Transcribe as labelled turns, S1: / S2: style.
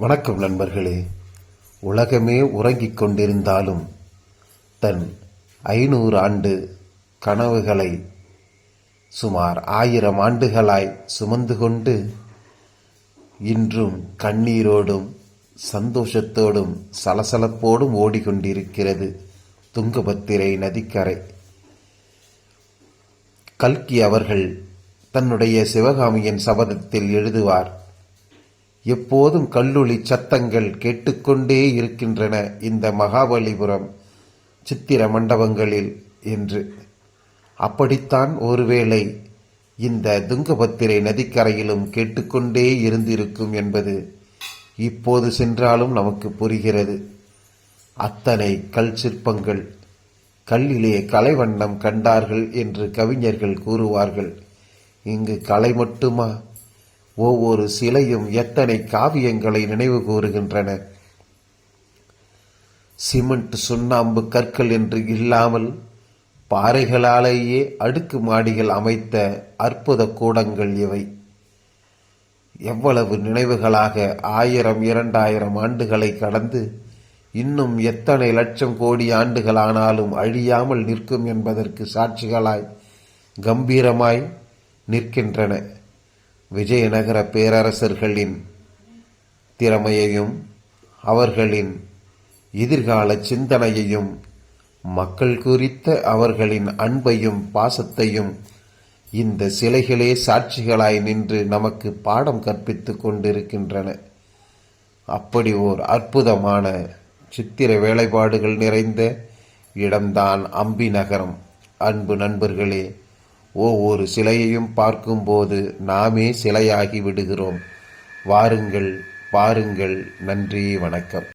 S1: வணக்கம் நண்பர்களே. உலகமே உறங்கிக் கொண்டிருந்தாலும் தன் ஐநூறு ஆண்டு கனவுகளை சுமார் ஆயிரம் ஆண்டுகளாய் சுமந்து கொண்டு இன்றும் கண்ணீரோடும் சந்தோஷத்தோடும் சலசலப்போடும் ஓடிக்கொண்டிருக்கிறது துங்கபத்திரை நதிக்கரை. கல்கி அவர்கள் தன்னுடைய சிவகாமியின் சபதத்தில் எழுதுவார் எப்போதும் கல்லொளி சத்தங்கள் கேட்டுக்கொண்டே இருக்கின்றன இந்த மகாபலிபுரம் சித்திர மண்டபங்களில் என்று. அப்படித்தான் ஒருவேளை இந்த துங்கபத்திரை நதிக்கரையிலும் கேட்டுக்கொண்டே இருந்திருக்கும் என்பது இப்போது சென்றாலும் நமக்கு புரிகிறது. அத்தனை கல் சிற்பங்கள் கல்லிலே கலைவண்ணம் கண்டார்கள் என்று கவிஞர்கள் கூறுவார்கள். இங்கு கலை மட்டுமா? ஒவ்வொரு சிலையும் எத்தனை காவியங்களை நினைவு கூறுகின்றன? சிமெண்ட் சுண்ணாம்பு கற்கள் என்று இல்லாமல் பாறைகளாலேயே அடுக்கு மாடிகள் அமைத்த அற்புத கூடங்கள் இவை. எவ்வளவு நினைவுகளாக ஆயிரம் இரண்டாயிரம் ஆண்டுகளை கடந்து இன்னும் எத்தனை லட்சம் கோடி ஆண்டுகளானாலும் அழியாமல் நிற்கும் என்பதற்கு சாட்சிகளாய் கம்பீரமாய் நிற்கின்றன. விஜயநகர பேரரசர்களின் திறமையையும் அவர்களின் எதிர்கால சிந்தனையையும் மக்கள் குறித்த அவர்களின் அன்பையும் பாசத்தையும் இந்த சிலைகளே சாட்சிகளாய் நின்று நமக்கு பாடம் கற்பித்துக் கொண்டிருக்கின்றன. அப்படி ஓர் அற்புதமான சித்திர வேலைப்பாடுகள் நிறைந்த இடம்தான் அம்பி நகரம். அன்பு நண்பர்களே ஒவ்வொரு சிலையையும் பார்க்கும்போது நாமே சிலையாகி விடுகிறோம். வாருங்கள் பாருங்கள் நன்றி வணக்கம்.